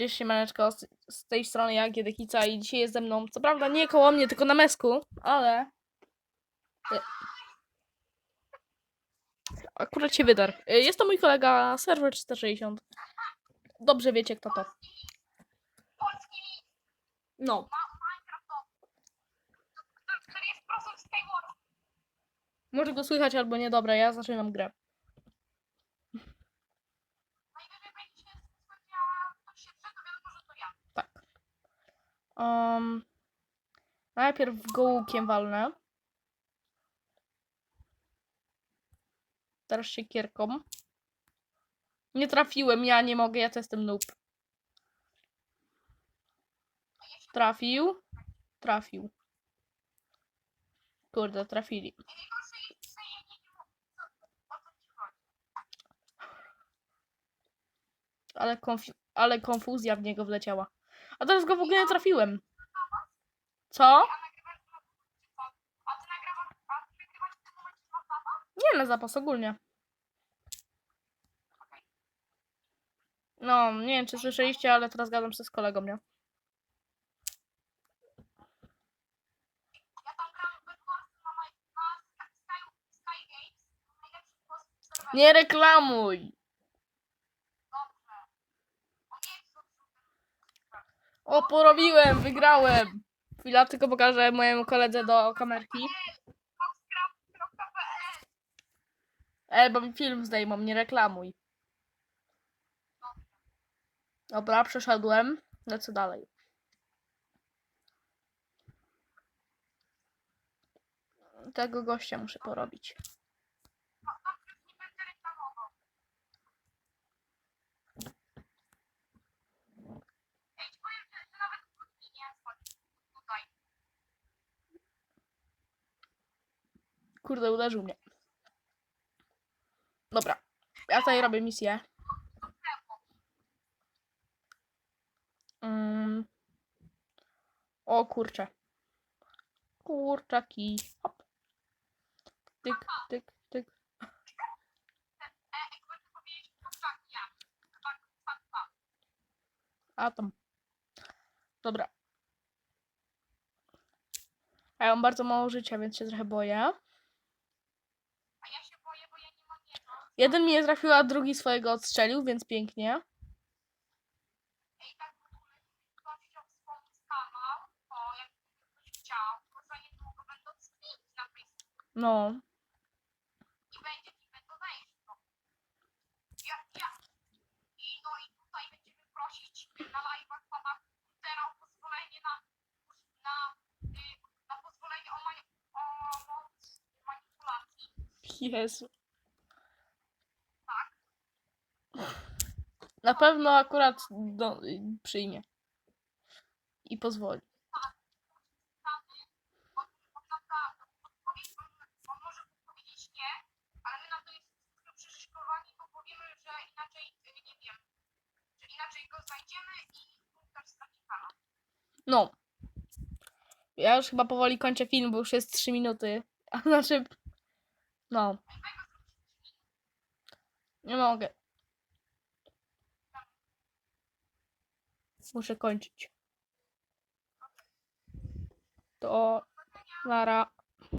Cześć siemaneczko, z, z tej strony ja, Giedekica i dzisiaj jest ze mną, co prawda nie koło mnie, tylko na mesku, ale... e, Akurat się wydarł. E, Jest to mój kolega Server 360. Dobrze wiecie kto to. No. Może go słychać albo nie, dobra, ja zaczynam grę. Najwyżej będzie się spodziewała, to się przedowiadomo, że to ja. Tak. Um, najpierw gołkiem walnę. Teraz siekierką. Nie trafiłem, ja nie mogę, ja to jestem noob. Trafił. Trafił. Kurde, trafili. Ale, konf- ale konfuzja w niego wleciała. A teraz go w ogóle nie trafiłem. Co? Nie na zapas ogólnie. No, nie wiem czy słyszeliście, ale teraz gadam się z kolegą, nie? Ja tam gram w Bedwarsy na, naj- na Sky, Sky Games. Najlepszy głos w serwerze. Nie reklamuj! Dobrze. O nie, co O, porobiłem, wygrałem! Chwila, tylko pokażę mojemu koledze do kamerki. Foxcraft.pl E, bo mi film zdejmą, nie reklamuj. Dobra, przeszedłem. Lecę dalej. Tego gościa muszę porobić. No, dobrze, już nie będę reklamował. Ja ci powiem, że, że nawet krótki nie wchodzi tutaj. Kurde, uderzył mnie. Dobra, ja tutaj robię misję. Mm. O kurczę. Kurczaki. Hop. Tyk, tyk, tyk. Jakby to powiedzieć, to ja. A tam. Dobra. A ja mam bardzo mało życia, więc się trochę boję. A ja się boję, bo ja nie mam jedno. Jeden mnie trafił, a drugi swojego odstrzelił, więc pięknie. No. i inaczej go znajdziemy i punktaż straci kanał. No. Ja już chyba powoli kończę film, bo już jest 3 minuty. A znaczy. No. Nie mogę. Muszę kończyć. To. Lara.